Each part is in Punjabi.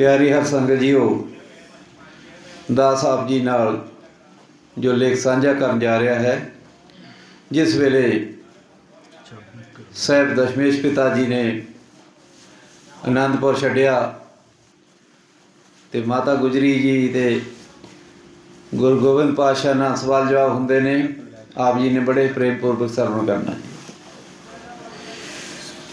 ਪਿਆਰੀ ਹਰ ਸੰਗਤ ਜੀਓ, ਦਾਸ ਆਪ ਜੀ ਨਾਲ ਜੋ ਲੇਖ ਸਾਂਝਾ ਕਰਨ ਜਾ ਰਿਹਾ ਹੈ, ਜਿਸ ਵੇਲੇ ਸਾਹਿਬ ਦਸ਼ਮੇਸ਼ ਪਿਤਾ ਜੀ ਨੇ ਆਨੰਦਪੁਰ ਛੱਡਿਆ ਤੇ ਮਾਤਾ ਗੁਜਰੀ ਜੀ ਤੇ ਗੁਰੂ ਗੋਬਿੰਦ ਪਾਤਸ਼ਾਹ ਨਾਲ ਸਵਾਲ ਜਵਾਬ ਹੁੰਦੇ ਨੇ, ਆਪ ਜੀ ਨੇ ਬੜੇ ਪ੍ਰੇਮ ਪੂਰਵਕ ਸਰਵਣ ਕਰਨਾ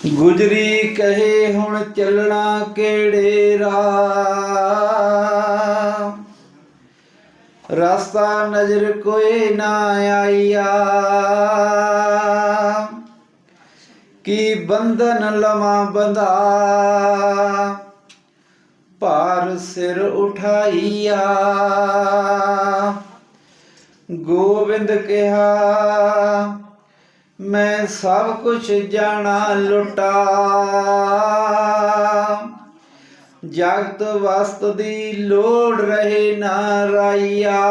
ਗੁਜਰੀ ਕਹੇ ਹੁਣ ਚੱਲਣਾ ਕਿਹੜੇ ਰਾਹ? ਰਸਤਾ ਨਜ਼ਰ ਕੋਈ ਨਾ ਆਈਆ। ਕੀ ਬੰਧਨ ਲਵਾ ਬੰਦਾ ਭਾਰ ਸਿਰ ਉਠਾਈਆ। ਗੋਬਿੰਦ ਕਿਹਾ ਮੈਂ ਸਭ ਕੁਝ ਜਾਣਾ ਲੁਟਾ। ਜਗਤ ਵਸਤ ਦੀ ਲੋੜ ਰਹੇ ਨਾ ਰਾਈਆ।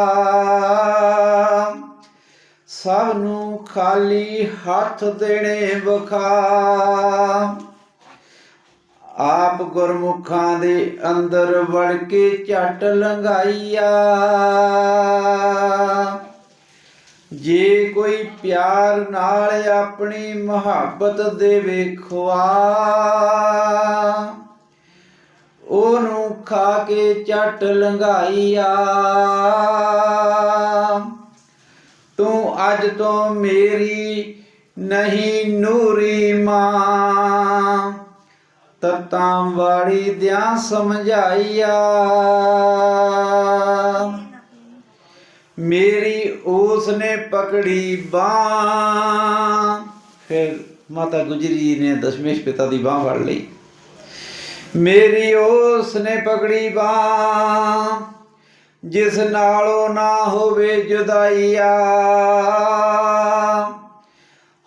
ਸਭ ਨੂੰ ਖਾਲੀ ਹੱਥ ਦੇਣੇ ਬਖਾ ਆਪ ਗੁਰਮੁਖਾਂ ਦੇ ਅੰਦਰ ਵੜ ਕੇ ਝਟ ਲੰਗਾਈਆ ਜੇ ਕੋਈ ਪਿਆਰ ਨਾਲ ਆਪਣੀ ਮੁਹੱਬਤ ਦੇ ਵੇਖਵਾ, ਉਹਨੂੰ ਖਾ ਕੇ ਝਟ ਲੰਗਾਈਆ ਤੂੰ ਅੱਜ ਤੋਂ ਮੇਰੀ ਨਹੀਂ ਨੂਰੀ ਮਾਂ, ਤਤਾਂ ਵਾੜੀ ਦਿਆਂ ਸਮਝਾਈਆ ਮੇਰੀ ਉਸ ਨੇ ਪਕੜੀ ਬਾਹ। ਫਿਰ ਮਾਤਾ ਗੁਜਰੀ ਜੀ ਨੇ ਦਸ਼ਮੇਸ਼ ਪਿਤਾ ਦੀ ਬਾਹ ਫੜ ਲਈ। ਮੇਰੀ ਉਸ ਨੇ ਪਕੜੀ ਬਾਹ, ਜਿਸ ਨਾਲੋਂ ਨਾ ਹੋਵੇ ਜੁਦਾਈਆ।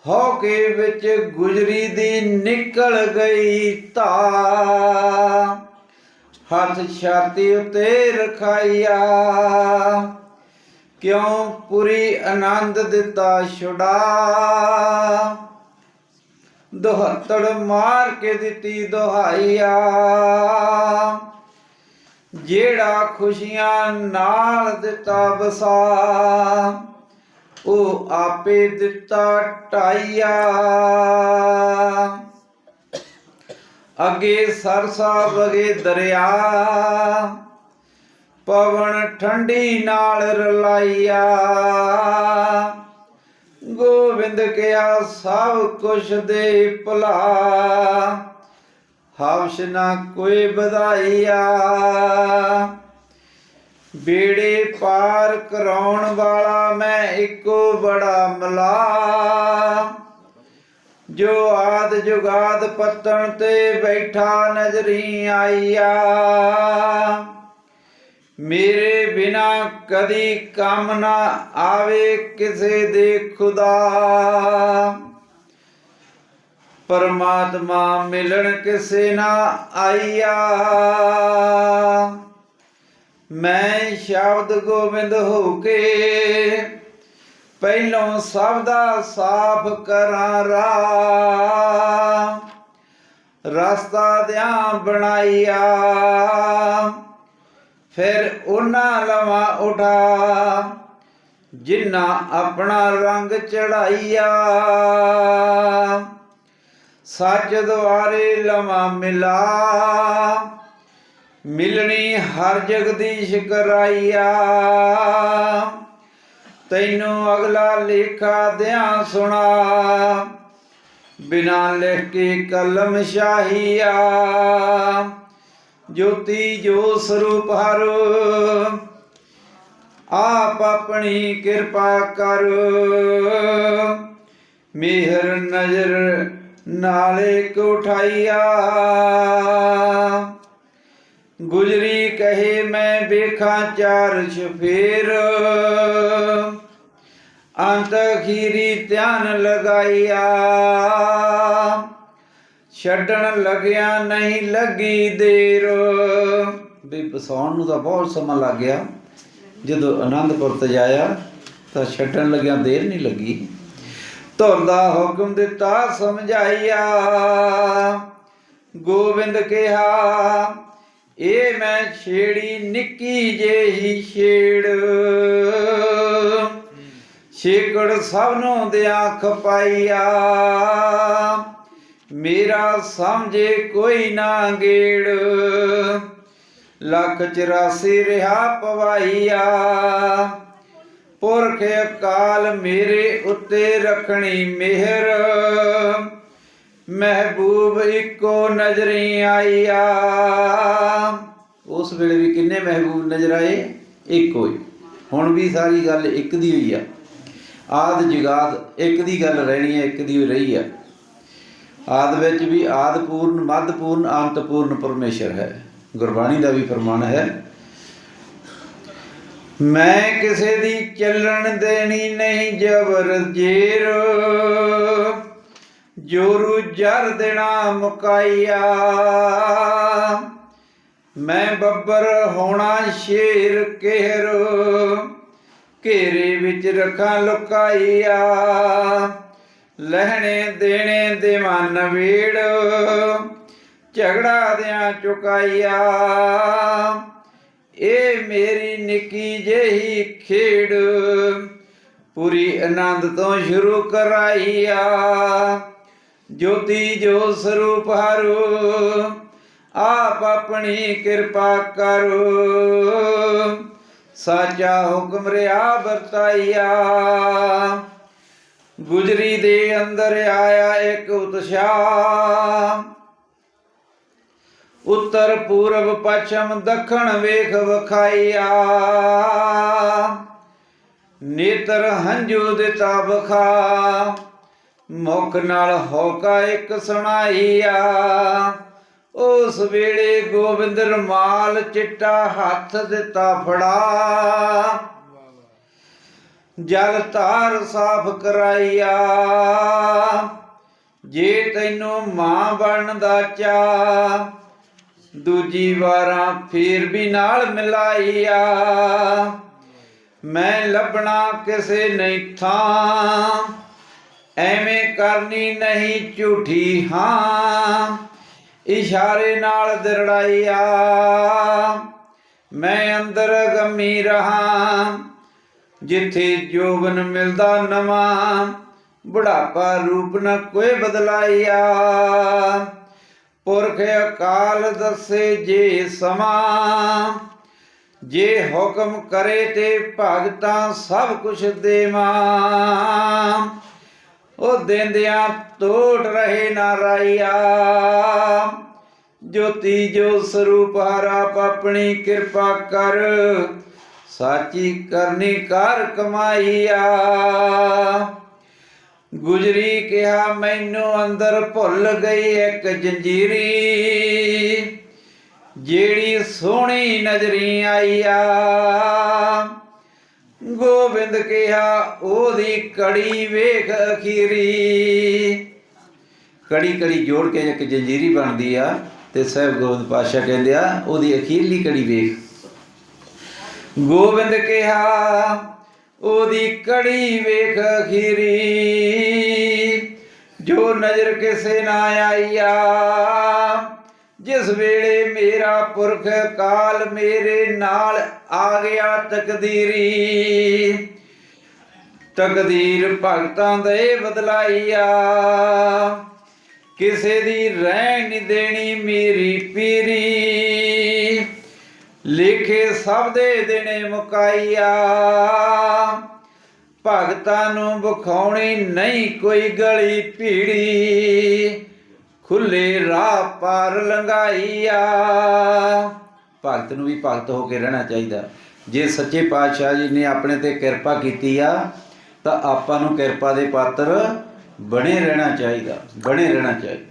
ਹੋ ਵਿੱਚ ਗੁਜਰੀ ਦੀ ਨਿਕਲ ਗਈ ਧਾ ਹੱਥ ਛਾਤੀ ਉਤੇ ਰਖਾਇਆ ਕਿਉਂ ਪੁਰੀ ਆਨੰਦ ਦਿੱਤਾ ਛੁਡਾ? ਦੋਹਤੜ ਮਾਰ ਕੇ ਦਿੱਤੀ ਦੁਹਾਈਆ। ਜਿਹੜਾ ਖੁਸ਼ੀਆਂ ਨਾਲ ਦਿੱਤਾ ਵਸਾ, ਉਹ ਆਪੇ ਦਿੱਤਾ ਟਾਈਆ। ਅੱਗੇ ਸਰਸਾ ਵਗੇ ਦਰਿਆ ਪਵਨ ਠੰਡੀ ਨਾਲ ਰਲਾਈਆ। ਗੋਬਿੰਦ ਕਿਆ ਸਭ ਕੁਛ ਦੇ ਭਲਾ। ਹਵਸ਼ ਨਾ ਕੋਈ ਵਧਾਈਆ। ਬੇੜੇ ਪਾਰ ਕਰਾਉਣ ਵਾਲਾ ਮੈਂ ਇੱਕੋ ਬੜਾ ਮਲਾ। ਜੋ ਆਦ ਜੁਗਾਦ ਪੱਤਣ ਤੇ ਬੈਠਾ ਨਜ਼ਰੀ ਆਈਆ। ਮੇਰੇ ਬਿਨਾ ਕਦੀ ਕੰਮ ਨਾ ਆਵੇ ਕਿਸੇ ਦੇ ਖੁਦਾ। ਪਰਮਾਤਮਾ ਮਿਲਣ ਕਿਸੇ ਨਾ ਆਈਆ। ਮੈਂ ਸ਼ਬਦ ਗੋਬਿੰਦ ਹੋ ਕੇ ਪਹਿਲੋਂ ਸਭ ਦਾ ਸਾਫ਼ ਕਰਾਂ ਰਾ ਰਸਤਾ ਦਿਆਂ ਬਣਾਈਆ। ਫਿਰ ਉਹਨਾਂ ਲਵਾ ਉਠਾ ਜਿਨ੍ਹਾਂ ਆਪਣਾ ਰੰਗ ਚੜਾਈਆ। ਸੱਚ ਦੁਆਰੇ ਲਵਾ ਮਿਲਾ, ਮਿਲਣੀ ਹਰ ਜਗਦੀਸ਼ ਕਰਾਈਆ ਤੈਨੂੰ ਅਗਲਾ ਲੇਖਾ ਦਿਆਂ ਸੁਣਾ, ਬਿਨਾ ਲਿਖ ਕੇ ਕਲਮ ਸ਼ਾਹੀਆ। ਜੋਤੀ ਜੋ ਸਰੂਪ ਹਰ, ਆਪ ਆਪਣੀ ਕਿਰਪਾ ਕਰ। ਮਿਹਰ ਨਜ਼ਰ ਨਾਲੇ ਕੋ ਉਠਾਈਆ ਗੁਜਰੀ ਕਹੇ ਮੈਂ ਵੇਖਾਂ ਚਾਰ ਸ਼ਫੇਰ ਅੰਤ ਖੀਰੀ ਧਿਆਨ ਲਗਾਈਆ। ਛੱਡਣ ਲੱਗਿਆ ਨਹੀਂ ਲੱਗੀ ਦੇਰ। ਵੀ ਬਸਾਉਣ ਨੂੰ ਤਾਂ ਬਹੁਤ ਸਮਾਂ ਲੱਗ ਗਿਆ। ਜਦੋਂ ਆਨੰਦਪੁਰ ਤੇ ਜਾਇਆ, ਤਾਂ ਛੱਡਣ ਲੱਗਿਆ ਦੇਰ ਨਹੀਂ ਲੱਗੀ। ਧੁਰ ਦਾ ਹੁਕਮ ਦਿੱਤਾ ਸਮਝਾਈਆ ਗੋਬਿੰਦ ਕਿਹਾ, ਇਹ ਮੈਂ ਛੇੜੀ ਨਿੱਕੀ ਜਿਹੀ ਛੇੜ। ਛੇਕੜ ਸਭ ਨੂੰ ਦਿਆਂ ਖਪਾਈਆ ਮੇਰਾ ਸਮਝੇ ਕੋਈ ਨਾ ਗੇੜ। ਲੱਖ 84 ਰਿਹਾ ਪਵਾਈਆ। ਪੁਰਖ ਅਕਾਲ ਮੇਰੇ ਉੱਤੇ ਰੱਖਣੀ ਮਿਹਰ। ਮਹਿਬੂਬ ਇੱਕੋ ਨਜ਼ਰੀ ਆਈਆ। ਉਸ ਵੇਲੇ ਵੀ ਕਿੰਨੇ ਮਹਿਬੂਬ ਨਜ਼ਰ ਆਏ? ਇੱਕੋ ਹੀ। ਹੁਣ ਵੀ ਸਾਰੀ ਗੱਲ ਇੱਕ ਦੀ ਹੋਈ ਆ। ਆਦ ਜਗਾਦ ਇੱਕ ਦੀ ਗੱਲ ਰਹਿਣੀ ਹੈ, ਇੱਕ ਦੀ ਹੋਈ ਰਹੀ ਆ। ਆਦ ਵਿੱਚ ਵੀ ਆਦ ਪੂਰਨ, ਮੱਧ ਪੂਰਨ, ਅੰਤ ਪੂਰਨ ਪਰਮੇਸ਼ਰ ਹੈ। ਗੁਰਬਾਣੀ ਦਾ ਵੀ ਫਰਮਾਨ ਹੈ, ਮੈਂ ਕਿਸੇ ਦੀ ਚੱਲਣ ਦੇਣੀ ਨਹੀਂ ਜ਼ਬਰ ਜੇਰ। ਜੋਰੂ ਜਰ ਦੇਣਾ ਮੁਕਾਈਆ ਮੈਂ ਬੱਬਰ ਹੋਣਾ ਸ਼ੇਰ ਕਹਿਰ। ਘੇਰੇ ਵਿੱਚ ਰਖਾਂ ਲੁਕਾਈਆ ਲਹਿਣੇ ਦੇਣੇ ਦੇਵਾਨ ਵੇੜ, ਝਗੜਾ ਦਿਆਂ ਚੁਕਾਈਆ। ਇਹ ਮੇਰੀ ਨਿੱਕੀ ਜਿਹੀ ਖੇਡ, ਪੂਰੀ ਆਨੰਦ ਤੋਂ ਸ਼ੁਰੂ ਕਰਾਈਆ। ਜੋਤੀ ਜੋ ਸਰੂਪ ਹਰੋ, ਆਪ ਆਪਣੀ ਕਿਰਪਾ ਕਰੋ। ਸਾਚਾ ਹੁਕਮ ਰਿਆ ਵਰਤਾਈਆ। ਗੁਜਰੀ ਦੇ ਅੰਦਰ ਆਇਆ ਇੱਕ ਉਤਸ਼ਾਹ। ਉੱਤਰ ਪੂਰਬ, ਪੱਛਮ, ਦੱਖਣ ਵੇਖ ਵਖਾਈਆ ਨੇਤਰ ਹੰਝੂ ਦਿੱਤਾ ਬਖਾ ਮੁਖ ਨਾਲ ਹੋਕਾ ਇੱਕ ਸੁਣਾਈਆ ਉਸ ਵੇਲੇ ਗੋਬਿੰਦ ਰਮਾਲ ਚਿੱਟਾ ਹੱਥ ਦਿੱਤਾ ਫੜਾ। ਜਲ ਧਾਰ ਸਾਫ਼ ਕਰਾਈਆ ਜੇ ਤੈਨੂੰ ਮਾਂ ਬਣਨ ਦਾ ਚਾ, ਦੂਜੀ ਵਾਰਾਂ ਫੇਰ ਵੀ ਨਾਲ ਮਿਲਾਈਆ ਮੈਂ ਲੱਭਣਾ ਕਿਸੇ ਨਹੀਂ ਥਾਂ, ਐਵੇਂ ਕਰਨੀ ਨਹੀਂ ਝੂਠੀ ਹਾਂ। ਇਸ਼ਾਰੇ ਨਾਲ ਦਿਰੜਾਈਆ ਮੈਂ ਅੰਦਰ ਗਮੀ ਰਹਾ ਜਿੱਥੇ ਜੋਬਨ ਮਿਲਦਾ ਨਵਾਂ, ਬੁਢਾਪਾ ਰੂਪ ਨ ਕੋਈ ਬਦਲਾਈਆ ਪੁਰਖ ਅਕਾਲ ਦੱਸੇ ਜੇ ਸਮਾਂ, ਜੇ ਹੁਕਮ ਕਰੇ ਤੇ ਭਗਤਾਂ ਸਭ ਕੁਛ ਦੇਵਾਂ। ਉਹ ਦਿੰਦਿਆਂ ਤੋੜ ਰਹੇ ਨਾ ਜੋਤੀ ਜੋ ਸਰੂਪ ਹਰ ਆਪਣੀ ਕਿਰਪਾ ਕਰ ਸਾਚੀ ਕਰਨੀ ਕਰ ਕਮਾਈਆ। ਗੁਜਰੀ ਕਿਹਾ, ਮੈਨੂੰ ਅੰਦਰ ਭੁੱਲ ਗਈ ਇੱਕ ਜੰਜੀਰੀ। ਜਿਹੜੀ ਸੋਹਣੀ ਨਜ਼ਰੀ ਆਈਆ। ਗੋਬਿੰਦ ਕਿਹਾ, ਉਹਦੀ ਕੜੀ ਵੇਖ ਅਖੀਰੀ। ਕੜੀ ਕੜੀ ਜੋੜ ਕੇ ਇੱਕ ਜੰਜੀਰੀ ਬਣਦੀ ਆ ਤੇ ਸਹਿਬ ਗੋਬਿੰਦ ਪਾਤਸ਼ਾਹ ਕਹਿੰਦੇ ਆ, ਉਹਦੀ ਅਖੀਰਲੀ ਕੜੀ ਵੇਖ। ਗੋਬਿੰਦ ਕਿਹਾ, ਉਹਦੀ ਕੜੀ ਵੇਖ ਅਖੀਰੀ। ਜੋ ਨਜ਼ਰ ਕਿਸੇ ਨਾ ਆਈਆ, ਜਿਸ ਵੇਲੇ ਮੇਰਾ ਪੁਰਖ ਕਾਲ ਮੇਰੇ ਨਾਲ ਆ ਗਿਆ ਤਕਦੀਰੀ। ਤਕਦੀਰ ਭਗਤਾਂ ਦੇ ਬਦਲਾਈਆ। ਕਿਸੇ ਦੀ ਰਹਿਣ ਨਹੀਂ ਦੇਣੀ ਮੇਰੀ ਪੀਰੀ। ਲਿਖੇ ਸਭ ਦੇ ਦੇਣੇ ਮੁਕਾਈਆ ਭਗਤਾਂ ਨੂੰ ਬਖਾਉਣੀ ਨਹੀਂ ਕੋਈ ਗਲੀ ਭੀੜੀ। ਖੁੱਲੇ ਰਾਹ ਪਾਰ ਲੰਘਾਈਆ ਭਗਤ ਨੂੰ ਵੀ ਭਗਤ ਹੋ ਕੇ ਰਹਿਣਾ ਚਾਹੀਦਾ। ਜੇ ਸੱਚੇ ਪਾਤਸ਼ਾਹ ਜੀ ਨੇ ਆਪਣੇ ਤੇ ਕਿਰਪਾ ਕੀਤੀ ਆ, ਤਾਂ ਆਪਾਂ ਨੂੰ ਕਿਰਪਾ ਦੇ ਪਾਤਰ ਬਣੇ ਰਹਿਣਾ ਚਾਹੀਦਾ, ਬਣੇ ਰਹਿਣਾ ਚਾਹੀਦਾ।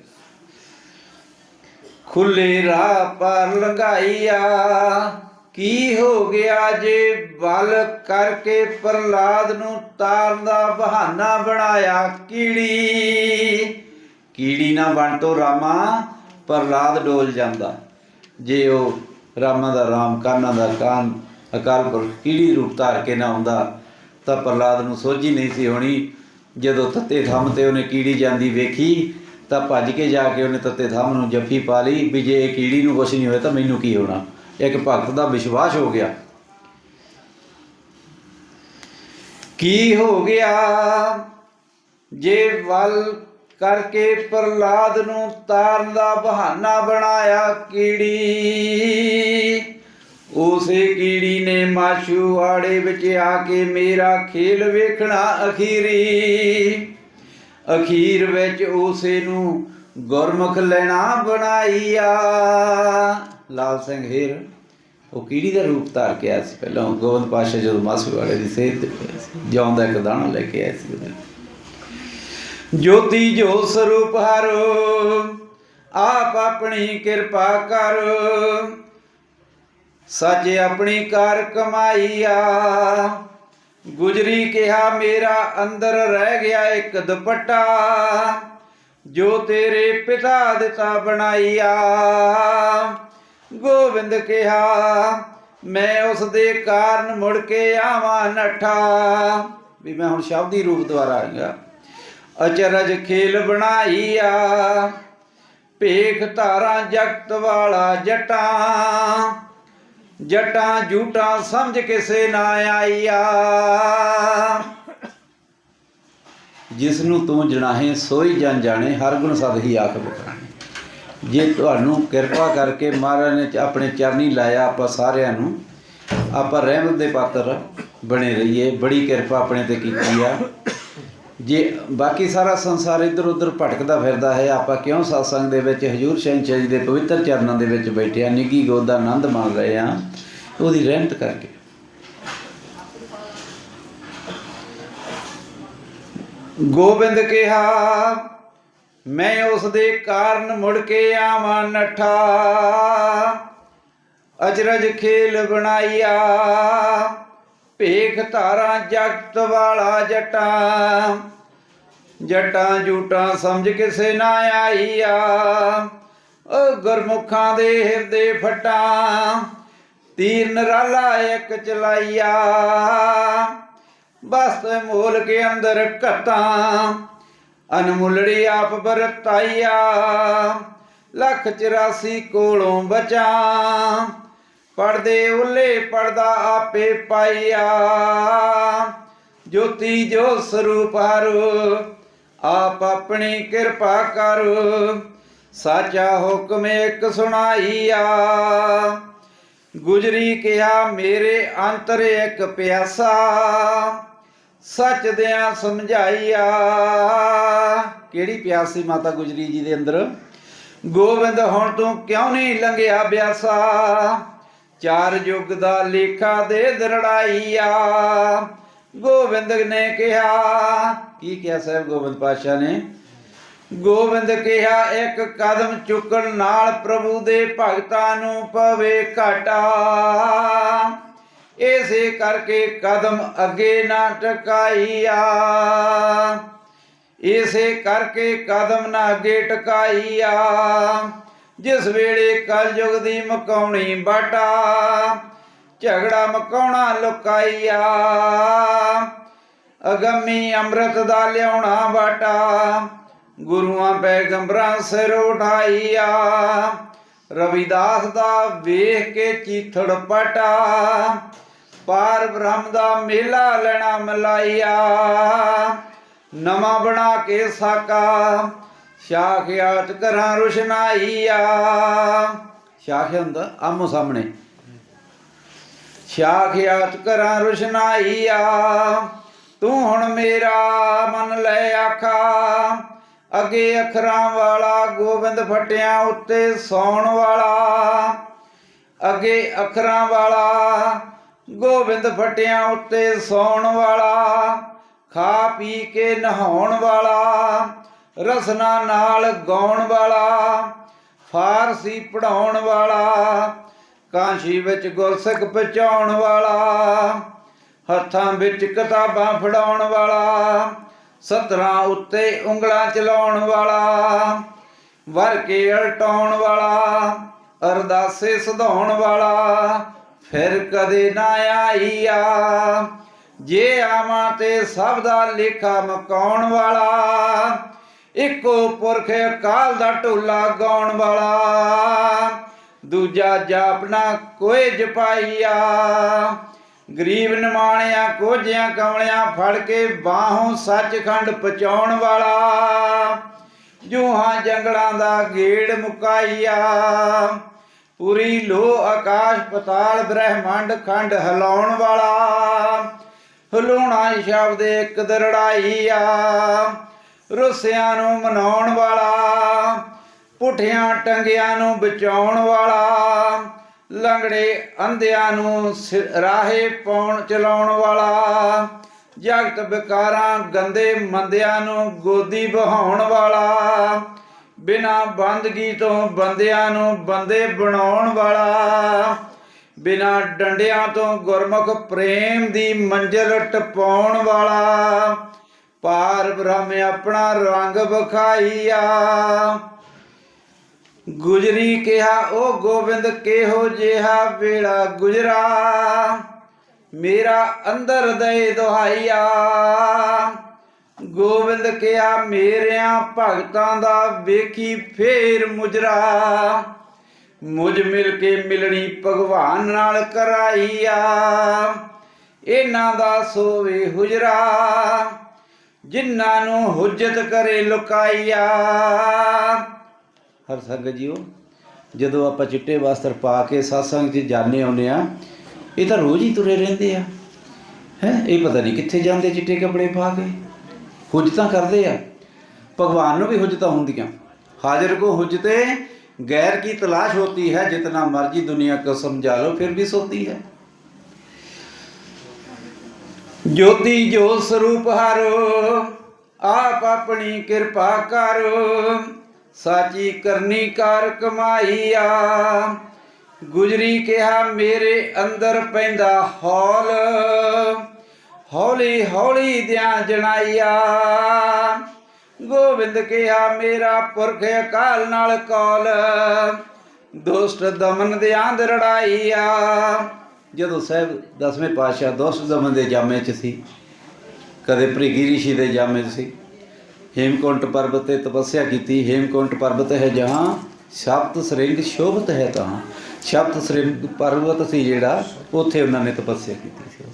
ਖੁੱਲੇ ਰਾਹ ਪਾਰ ਲੰਘਾਈਆ ਕੀ ਹੋ ਗਿਆ ਜੇ ਬਲ ਕਰਕੇ ਪ੍ਰਲਾਦ ਨੂੰ ਤਾਰਨ ਦਾ ਬਹਾਨਾ ਬਣਾਇਆ ਕੀੜੀ? ਕੀੜੀ ਨਾ ਬਣ ਤੋਂ ਰਾਮਾ ਪ੍ਰਲਾਦ ਡੋਲ ਜਾਂਦਾ। ਜੇ ਉਹ ਰਾਮਾ ਦਾ ਰਾਮ, ਕਾਨਾ ਦਾ ਕਾਨ, ਅਕਾਲ ਪੁਰਖ ਕੀੜੀ ਰੂਪ ਧਾਰ ਕੇ ਨਾ ਆਉਂਦਾ, ਤਾਂ ਪ੍ਰਲਾਦ ਨੂੰ ਸੋਝੀ ਨਹੀਂ ਸੀ ਹੋਣੀ। ਜਦੋਂ ਤੱਤੇ ਥੰਮ ਤੇ ਉਹਨੇ ਕੀੜੀ ਜਾਂਦੀ ਵੇਖੀ, ਤਾਂ ਭੱਜ ਕੇ ਜਾ ਕੇ ਉਹਨੇ ਤੱਤੇ ਥੰਮ ਨੂੰ ਜੱਫੀ ਪਾ ਲਈ ਵੀ ਜੇ ਇਹ ਕੀੜੀ ਨੂੰ ਕੁਛ ਨਹੀਂ ਹੋਇਆ ਤਾਂ ਮੈਨੂੰ ਕੀ ਹੋਣਾ? ਇੱਕ ਭਗਤ ਦਾ ਵਿਸ਼ਵਾਸ ਹੋ ਗਿਆ। ਕੀ ਹੋ ਗਿਆ? ਜੇ ਵੱਲ ਕਰਕੇ ਪ੍ਰਲਾਦ ਨੂੰ ਤਾਰਨ ਦਾ ਬਹਾਨਾ ਬਣਾਇਆ ਕੀੜੀ, ਉਸੇ ਕੀੜੀ ਨੇ ਮਾਸ਼ੂ ਆੜੇ ਵਿੱਚ ਆ ਕੇ ਮੇਰਾ ਖੇਲ ਵੇਖਣਾ ਅਖੀਰੀ। ਅਖੀਰ ਵਿੱਚ ਉਸੇ ਨੂੰ ਗੁਰਮੁਖ ਲੈਣਾ ਬਣਾਈਆ। ਲਾਲ ਸਿੰਘ ਹੀਰ, ਉਹ ਕੀੜੀ ਦਾ ਰੂਪ ਧਾਰ ਕੇ ਆਇਆ ਸੀ ਪਹਿਲਾਂ। ਗੋਬਿੰਦ ਪਾਸ਼ਾ ਜਦੋਂ ਮਾਸੂਆੜੇ ਦੀ ਸੇਧ ਤੇ ਹੋਇਆ ਸੀ ਜਿਉਂ ਇੱਕ ਦਾਣਾ ਲੈ ਕੇ ਆਇਆ ਸੀ ਉਹਦੇ ਜੋਤੀ ਜੋ ਸਰੂਪ ਹਰ, ਆਪ ਆਪਣੀ ਕਿਰਪਾ ਕਰ। ਸੱਚ ਆਪਣੀ ਕਾਰ ਕਮਾਈਆ। ਗੁਜਰੀ ਕਿਹਾ, ਮੇਰਾ ਅੰਦਰ ਰਹਿ ਗਿਆ ਇੱਕ ਦੁਪੱਟਾ। ਜੋ ਤੇਰੇ ਪਿਤਾ ਦਿੱਤਾ ਬਣਾਈਆ ਗੋਬਿੰਦ ਕਿਹਾ, ਮੈਂ ਉਸ ਦੇ ਕਾਰਨ ਮੁੜ ਕੇ ਆਵਾਂ ਨਠਾ। ਵੀ ਮੈਂ ਹੁਣ ਸ਼ਬਦੀ ਰੂਪ ਦੁਆਰਾ ਆਈਗਾ ਅਚਰਜ ਖੇਲ ਬਣਾਈਆ ਭੇਖ ਧਾਰਾਂ ਜਗਤ ਵਾਲਾ ਜਟਾਂ ਜਟਾਂ ਝੂਟਾਂ ਸਮਝ ਕਿਸੇ ਨਾ ਆਈਆ ਜਿਸ ਨੂੰ ਤੂੰ ਜਣਾਹੇ, ਸੋਈ ਜਨ ਜਾਣੇ, ਹਰ ਗੁਣ ਸਦ ਹੀ ਆਖ ਬਖਾਣੇ ਜੇ ਤੁਹਾਨੂੰ ਕਿਰਪਾ ਕਰਕੇ ਮਹਾਰਾਜ ਨੇ ਆਪਣੇ ਚਰਨੀ ਲਾਇਆ ਆਪਾਂ ਸਾਰਿਆਂ ਨੂੰ, ਆਪਾਂ ਰਹਿਮਤ ਦੇ ਪਾਤਰ ਬਣੇ ਰਹੀਏ, ਬੜੀ ਕਿਰਪਾ ਆਪਣੇ ਤੇ ਕੀਤੀ ਆ। ਜੇ ਬਾਕੀ ਸਾਰਾ ਸੰਸਾਰ ਇੱਧਰ ਉੱਧਰ ਭਟਕਦਾ ਫਿਰਦਾ ਹੈ, ਆਪਾਂ ਕਿਉਂ satsang ਦੇ ਵਿੱਚ, ਹਜੂਰ ਸ਼ਹਿਨशाह ਜੀ ਦੇ ਪਵਿੱਤਰ ਚਰਨਾਂ ਦੇ ਵਿੱਚ ਬੈਠੇ ਆ ਨਿੱਗੀ ਗੋਦ ਦਾ ਆਨੰਦ ਮਾਣ ਰਹੇ ਆ, ਉਹਦੀ ਰਹਿਮਤ ਕਰਕੇ। ਗੋਬਿੰਦ ਕਿਹਾ, ਮੈਂ ਉਸ ਦੇ ਕਾਰਨ ਮੁੜ ਕੇ ਆਵਾਂ ਨਠਾ। ਅਜਰਜ ਖੇਲ ਬਣਾਈਆ ਭੇਖ ਧਾਰਾਂ ਜਗਤ ਵਾਲਾ ਜਟਾਂ। ਜਟਾਂ ਜੂਟਾਂ ਸਮਝ ਕਿਸੇ ਨਾ ਆਈਆ। ਓ ਗੁਰਮੁਖਾਂ ਦੇ ਹਿਰਦੇ ਫਟਾਂ, ਤੀਰ ਨਰਾਲਾ ਇੱਕ ਚਲਾਈਆ। ਬਸ ਮੋਲ ਕੇ ਅੰਦਰ ਘਤਾਂ ਅਨਮੁੱਲੜੀ ਆਪ ਵਰਤਾਈਆ। ਲੱਖ 84 ਕੋਲੋਂ ਬਚਾ, ਪੜਦੇ ਉੱਲੇ ਪੜਦਾ ਆਪੇ ਪਾਈਆ। ਜੋਤੀ ਜੋ ਸਰੂਪ ਹਰ, ਆਪ ਆਪਣੀ ਕਿਰਪਾ ਕਰ। ਸਾਚਾ ਹੁਕਮ ਇੱਕ ਸੁਣਾਈਆ। ਗੁਜਰੀ ਕਿਹਾ, ਮੇਰੇ ਅੰਤਰ ਇੱਕ ਪਿਆਸਾ। ਸੱਚ ਦਿਆਂ ਸਮਝਾਈਆ। ਕਿਹੜੀ ਪਿਆਸ ਸੀ ਮਾਤਾ ਗੁਜਰੀ ਜੀ ਦੇ ਅੰਦਰ? ਗੋਬਿੰਦ, ਹੁਣ ਤੂੰ ਕਿਉਂ ਨਹੀਂ ਲੰਘਿਆ ਬਿਆਸਾ? ਚਾਰ ਯੁੱਗ ਦਾ ਲੇਖਾ ਦੇ ਦਰੜਾਈਆ। ਗੋਬਿੰਦ ਨੇ ਕਿਹਾ, ਕੀ ਕਿਹਾ ਸਾਹਿਬ ਗੋਬਿੰਦ ਪਾਤਸ਼ਾਹ ਨੇ? ਗੋਬਿੰਦ ਕਿਹਾ, ਇੱਕ ਕਦਮ ਚੁੱਕਣ ਨਾਲ ਪ੍ਰਭੂ ਦੇ ਭਗਤਾਂ ਨੂੰ ਪਵੇ ਘਾਟਾ। ਇਸੇ ਕਰਕੇ ਕਦਮ ਅੱਗੇ ਨਾ ਟਕਾਈਆ। ਇਸੇ ਕਰਕੇ ਕਦਮ ਨਾ ਅੱਗੇ ਟਕਾਈਆ। ਜਿਸ ਵੇਲੇ ਕਲਯੁਗ ਦੀ ਮਕਾਉਣੀ ਬਾਟਾ, ਝਗੜਾ ਮਕਾਉਣਾ ਲੁਕਾਈਆ। ਅਗੰਮੀ ਅੰਮ੍ਰਿਤ ਦਾ ਲਿਆਉਣਾ ਬਾਟਾ, ਗੁਰੂਆਂ ਪੈਗੰਬਰਾਂ ਸਿਰ ਉਠਾਈਆ। ਰਵਿਦਾਸ ਦਾ ਵੇਖ ਕੇ ਚੀਥੜ ਪਟਾ ਪਾਰ ਬ੍ਰਹਮ ਦਾ ਮੇਲਾ ਲੈਣਾ ਮਲਾਈਆ ਨਵਾਂ ਬਣਾ ਕੇ ਸਾਕਾ ਸ਼ਾਖਿਆਤ ਕਰਾਂ ਰੁਸ਼ਨਾਈਆ। ਸ਼ਾਖ ਹੁੰਦਾ ਆਮੋ ਸਾਹਮਣੇ। ਸ਼ਾਖਿਆਤ ਕਰਾਂ ਰੁਸ਼ਨਾਈਆ, ਤੂੰ ਹੁਣ ਮੇਰਾ ਮਨ ਲੈ ਆਖਾ। ਅਗੇ ਅਖਰਾਂ ਵਾਲਾ ਗੋਬਿੰਦ ਫਟਿਆਂ ਉੱਤੇ ਸੌਣ ਵਾਲਾ। ਅਗੇ ਅੱਖਰਾਂ ਵਾਲਾ ਗੋਬਿੰਦ ਫਟਿਆਂ ਉੱਤੇ ਸੌਣ ਵਾਲਾ, ਖਾ ਪੀ ਕੇ ਨਹਾਉਣ ਵਾਲਾ, ਰਸਨਾ ਨਾਲ ਗਾਉਣ ਵਾਲਾ, ਫਾਰਸੀ ਪੜਾਉਣ ਵਾਲਾ, ਕਾਂਸ਼ੀ ਵਿੱਚ ਗੁਰਸਿੱਖ ਪਹੁੰਚਾਉਣ ਵਾਲਾ, ਹੱਥਾਂ ਵਿੱਚ ਕਿਤਾਬਾਂ ਫੜਾਉਣ ਵਾਲਾ, ਸਤਰਾਂ ਉੱਤੇ ਉਂਗਲਾਂ ਚਲਾਉਣ ਵਾਲਾ, ਵਰ ਕੇ ਉਲਟਾਉਣ ਵਾਲਾ, ਅਰਦਾਸੇ ਸਧਾਉਣ ਵਾਲਾ ਫਿਰ ਕਦੇ ਨਾ ਆਈਆ। ਜੇ ਆਵਾਂ ਤੇ ਸਭ ਦਾ ਲੇਖਾ ਮਕਾਉਣ ਵਾਲਾ, ਇੱਕੋ ਪੁਰਖ ਅਕਾਲ ਦਾ ਢੋਲਾ ਗਾਉਣ ਵਾਲਾ, ਦੂਜਾ ਜਾਪਣਾ ਕੋਈ ਜਪਾਈਆ। ਗਰੀਬ ਨਿਮਾਣਿਆ, ਕੋਝਿਆਂ, ਕਮਲਿਆਂ ਫੜ ਕੇ ਬਾਹੋਂ ਸੱਚਖੰਡ ਪਹੁੰਚਾਉਣ ਵਾਲਾ, ਜੂਹਾਂ ਜੰਗਲਾਂ ਦਾ ਗੇੜ ਮੁਕਾਈਆ। ਪੂਰੀ ਲੋ ਆਕਾਸ਼ ਪਤਾਲ ਬ੍ਰਹਿਮੰਡ ਖੰਡ ਹਿਲਾਉਣ ਵਾਲਾ। ਹਲੂਣਾ ਸ਼ਬਦ ਇੱਕ ਦਰੜਾਈਆ ਰੁੱਸਿਆਂ ਨੂੰ ਮਨਾਉਣ ਵਾਲਾ, ਪੁੱਠਿਆਂ ਟੰਗਿਆਂ ਨੂੰ ਬਚਾਉਣ ਵਾਲਾ, ਲੰਗੜੇ ਅੰਧਿਆਂ ਨੂੰ ਰਾਹੇ ਪਾਉਣ, ਚਲਾਉਣ ਵਾਲਾ। ਜਗਤ ਵਿਕਾਰਾਂ ਗੰਦੇ ਮੰਦਿਆਂ ਨੂੰ ਗੋਦੀ ਬਹਾਉਣ ਵਾਲਾ। ਬਿਨਾ ਬੰਦਗੀ ਤੋਂ ਬੰਦਿਆਂ ਨੂੰ ਬੰਦੇ ਬਣਾਉਣ ਵਾਲਾ, ਬਿਨਾ ਡੰਡਿਆਂ ਤੋਂ ਗੁਰਮੁਖ ਪ੍ਰੇਮ ਦੀ ਮੰਜ਼ਲ ਟਪਾਉਣ ਵਾਲਾ ਪਾਰ ਬ੍ਰਹਮ ਆਪਣਾ ਰੰਗ ਵਿਖਾਈਆ। ਗੁਜਰੀ ਕਿਹਾ ਉਹ ਗੋਬਿੰਦ, ਕਿਹੋ ਜਿਹਾ ਵੇਲਾ ਗੁਜਰਾ? ਮੇਰਾ ਅੰਦਰ ਦੇ ਦੁਹਾਈਆ। ਗੋਬਿੰਦ ਕਿਹਾ, ਮੇਰਿਆਂ ਭਗਤਾਂ ਦਾ ਵੇਖੀ ਫੇਰ ਮੁਜਰਾ। ਮੁਝ ਮਿਲ ਕੇ ਮਿਲਣੀ ਭਗਵਾਨ ਨਾਲ ਕਰਾਈਆ। ਇਹਨਾਂ ਦਾ ਸੋਵੇ ਹੁਜਰਾ, ਜਿਨ੍ਹਾਂ ਨੂੰ ਹੁਜਤ ਕਰੇ ਲੁਕਾਈਆ। ਹਰ ਸੰਗਤ ਜੀਓ, ਜਦੋਂ ਆਪਾਂ ਚਿੱਟੇ ਵਸਤਰ ਪਾ ਕੇ satsang 'ਚ ਜਾਣੇ ਆਉਂਦੇ ਆ ਇਹ ਤਾਂ ਰੋਜ਼ ਹੀ ਤੁਰੇ ਰਹਿੰਦੇ ਆ। ਹੈ, ਇਹ ਪਤਾ ਨਹੀਂ ਕਿੱਥੇ ਜਾਂਦੇ ਚਿੱਟੇ ਕੱਪੜੇ ਪਾ ਕੇ। ਹੁਜਤਾਂ ਕਰਦੇ ਆ। ਭਗਵਾਨ ਨੂੰ ਵੀ ਹੁਜਤਾ ਹੁੰਦੀਆਂ। ਹਾਜ਼ਰ ਕੋ ਹੁਜਤੇ, ਗੈਰ ਕੀ ਤਲਾਸ਼ ਹੋਤੀ ਹੈ, ਜਿਤਨਾ ਮਰਜ਼ੀ ਦੁਨੀਆ ਕੋ ਸਮਝਾ ਲੋ ਫਿਰ ਵੀ ਸੋਤੀ ਹੈ। ਜੋਤੀ ਜੋ ਸਰੂਪ ਹਰ, ਆਪ ਆਪਣੀ ਕਿਰਪਾ ਕਰ, ਸਾਚੀ ਕਰਨੀ ਕਾਰ ਕਮਾਈਆ। ਗੁਜਰੀ ਕਿਹਾ, ਮੇਰੇ ਅੰਦਰ ਪੈਂਦਾ ਹੌਲ ਹੌਲੀ ਹੌਲੀ ਦਿਆਂ ਜਣਾਈਆ ਗੋਬਿੰਦ ਕਿਹਾ, ਮੇਰਾ ਪੁਰਖ ਅਕਾਲ ਨਾਲ ਕੌਲ। ਦੁਸ਼ਟ ਦਮਨ ਦੇ ਆਂਦ ਰੜਾਈਆ। ਜਦੋਂ ਸਾਹਿਬ ਦਸਵੇਂ ਪਾਤਸ਼ਾਹ ਦੁਸ਼ਟ ਦਮਨ ਦੇ ਜਾਮੇ 'ਚ ਸੀ, ਕਦੇ ਭ੍ਰਿਗੀ ਰਿਸ਼ੀ ਦੇ ਜਾਮੇ 'ਚ ਸੀ, ਹੇਮਕੁੰਟ ਪਰਬਤ ਤੇ ਤਪੱਸਿਆ ਕੀਤੀ, ਹੇਮਕੁੰਟ ਪਰਬਤ ਹੈ ਜਹਾਂ ਸ਼ਬਦ ਸ੍ਰਿੰਗ ਸ਼ੋਭਤ ਹੈ ਤਹਾਂ। ਸ਼ਬਦ ਸ੍ਰਿੰਗ ਪਰਬਤ ਸੀ ਜਿਹੜਾ, ਉੱਥੇ ਉਹਨਾਂ ਨੇ ਤਪੱਸਿਆ ਕੀਤੀ ਸੀ।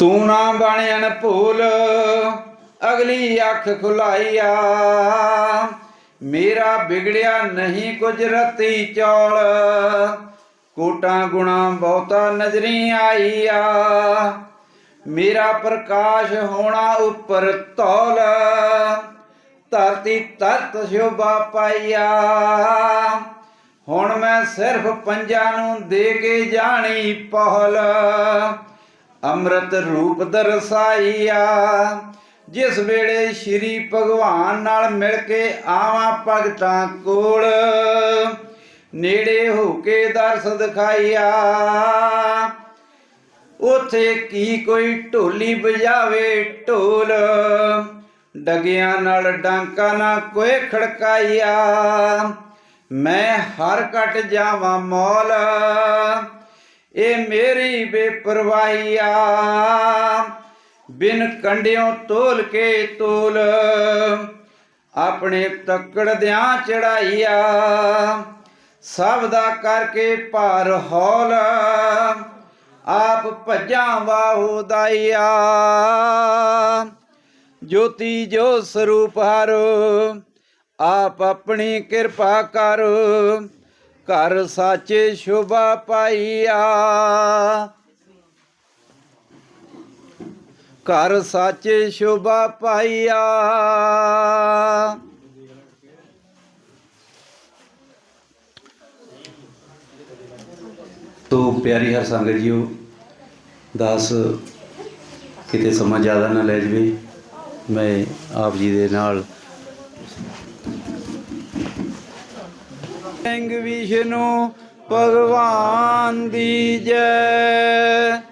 ਤੂੰ ਨਾ ਬਣਨ ਭੂਲ, ਅਗਲੀ ਅੱਖ ਖੁਲਾਈਆ। ਮੇਰਾ ਵਿਗੜਿਆ ਨਹੀਂ ਕੁਝ ਰਤੀ ਚੌਲ, ਕੋਟਾਂ ਗੁਣਾ ਬਹੁਤਾ ਨਜ਼ਰੀ ਆਈਆ। ਮੇਰਾ ਪ੍ਰਕਾਸ਼ ਹੋਣਾ ਉੱਪਰ ਤੌਲ ਧਰਤੀ ਤਰਤ ਸ਼ੋਭਾ ਪਾਈਆ। ਹੁਣ ਮੈਂ ਸਿਰਫ ਪੰਜਾਂ ਨੂੰ ਦੇ ਕੇ ਜਾਣੀ ਪਹਲ ਅੰਮ੍ਰਿਤ ਰੂਪ ਦਰਸਾਈਆ। ਜਿਸ ਵੇਲੇ ਸ਼੍ਰੀ ਭਗਵਾਨ ਨਾਲ ਮਿਲ ਕੇ ਆਵਾਂ ਭਗਤਾਂ ਕੋਲ, ਨੇੜੇ ਹੋ ਕੇ ਦਰਸ ਦਿਖਾਈਆ ਉਥੇ ਕੀ ਕੋਈ ਢੋਲੀ ਵਜਾਵੇ ਢੋਲ, ਡਗਿਆਂ ਨਾਲ ਡਾਂਕਾ ਨਾ ਕੋਈ ਖੜਕਾਈਆ। ਮੈਂ ਹਰ ਕਟ ਜਾਵਾਂ ਮੌਲ ਇਹ ਮੇਰੀ ਆ ਬਿਨ ਕੰਡਿਓ ਤੋਲ ਕੇ ਤੋਲ। ਆਪਣੇ ਤੱਕੜ ਦਿਆਂ ਚੜਾਈਆ। ਸਭ ਦਾ ਕਰਕੇ ਭਾਰ ਹੌਲ। ਆਪ ਭੱਜਾਂ ਵਾਹੂ ਦਾਈਆ। ਜੋਤੀ ਜੋ ਸਰੂਪ ਹਰ, ਆਪ ਆਪਣੀ ਕਿਰਪਾ ਕਰੋ। ਘਰ ਸਾਚੇ ਸ਼ੋਭਾ ਪਾਈਆ। ਘਰ ਸਾਚੇ ਸ਼ੋਭਾ ਪਾਈਆ। ਤੋ ਪਿਆਰੀ ਹਰ ਸੰਗਤ ਜੀਓ, ਦਾਸ ਕਿਤੇ ਸਮਾਂ ਜ਼ਿਆਦਾ ਨਾ ਲੈ ਜਵੇ, ਮੈਂ ਆਪ ਜੀ ਦੇ ਨਾਲ ਸਿੰਘ ਵਿਸ਼ਨੂੰ ਭਗਵਾਨ ਦੀ ਜੈ।